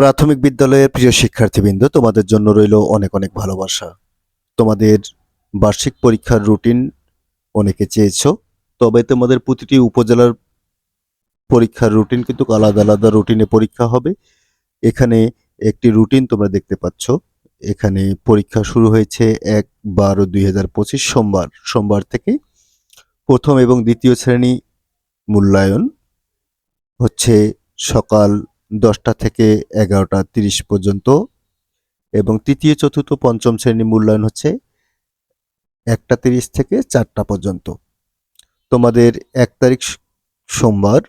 প্রাথমিক বিদ্যালয়ের প্রিয় শিক্ষার্থীবৃন্দ, তোমাদের জন্য রইল অনেক অনেক ভালোবাসা। তোমাদের বার্ষিক পরীক্ষার রুটিন অনেকে চেয়েছ, তবে তোমাদের প্রতিটি উপজেলার পরীক্ষার রুটিন কিন্তু আলাদা আলাদা রুটিনে পরীক্ষা হবে। এখানে একটি রুটিন তোমরা দেখতে পাচ্ছ। এখানে পরীক্ষা শুরু হয়েছে এক বারো দুই সোমবার। সোমবার থেকে প্রথম এবং দ্বিতীয় শ্রেণি মূল্যায়ন হচ্ছে সকাল দশটা থেকে এগারোটা তিরিশ পর্যন্ত। এবং তৃতীয়, চতুর্থ, পঞ্চম শ্রেণি মূল্যায়ন হচ্ছে একটা তিরিশ থেকে চারটা পর্যন্ত। তোমাদের এক তারিখ সোমবার,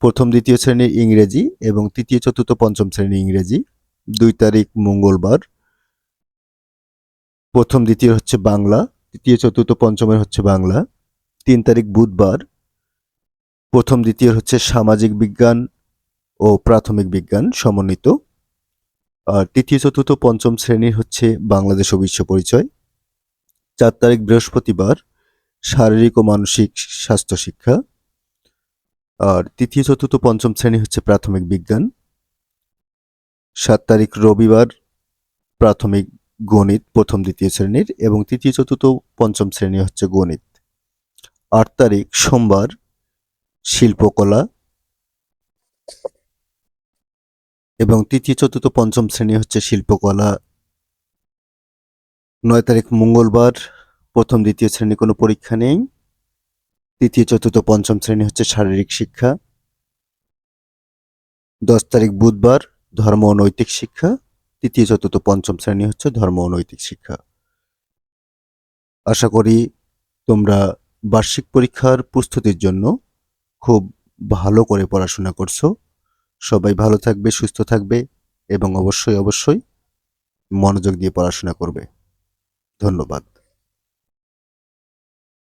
প্রথম, দ্বিতীয় শ্রেণির ইংরেজি এবং তৃতীয়, চতুর্থ, পঞ্চম শ্রেণি ইংরেজি। দুই তারিখ মঙ্গলবার, প্রথম, দ্বিতীয় হচ্ছে বাংলা, তৃতীয়, চতুর্থ, পঞ্চমের হচ্ছে বাংলা। তিন তারিখ বুধবার, প্রথম, দ্বিতীয় হচ্ছে সামাজিক বিজ্ঞান ও প্রাথমিক বিজ্ঞান সমন্বিত। আর তৃতীয়, চতুর্থ, পঞ্চম শ্রেণির হচ্ছে বাংলাদেশ ও বিশ্ব পরিচয়। চার তারিখ বৃহস্পতিবার, শারীরিক ও মানসিক স্বাস্থ্য শিক্ষা। আর তৃতীয়, চতুর্থ, পঞ্চম শ্রেণি হচ্ছে প্রাথমিক বিজ্ঞান। সাত তারিখ রবিবার, প্রাথমিক গণিত প্রথম, দ্বিতীয় শ্রেণির এবং তৃতীয়, চতুর্থ, পঞ্চম শ্রেণি হচ্ছে গণিত। আট তারিখ সোমবার, শিল্পকলা এবং তৃতীয়, চতুর্থ, পঞ্চম শ্রেণি হচ্ছে শিল্পকলা। নয় তারিখ মঙ্গলবার, প্রথম, দ্বিতীয় শ্রেণি কোনো পরীক্ষা নেই। তৃতীয়, চতুর্থ, পঞ্চম শ্রেণি হচ্ছে শারীরিক শিক্ষা। দশ তারিখ বুধবার, ধর্ম ও নৈতিক শিক্ষা। তৃতীয়, চতুর্থ, পঞ্চম শ্রেণি হচ্ছে ধর্ম ও নৈতিক শিক্ষা। আশা করি তোমরা বার্ষিক পরীক্ষার প্রস্তুতির জন্য খুব ভালো করে পড়াশোনা করছ। সবাই ভালো থাকবে সুস্থ থাকবে এবং অবশ্যই অবশ্যই মনোযোগ দিয়ে পড়াশোনা করবে। ধন্যবাদ।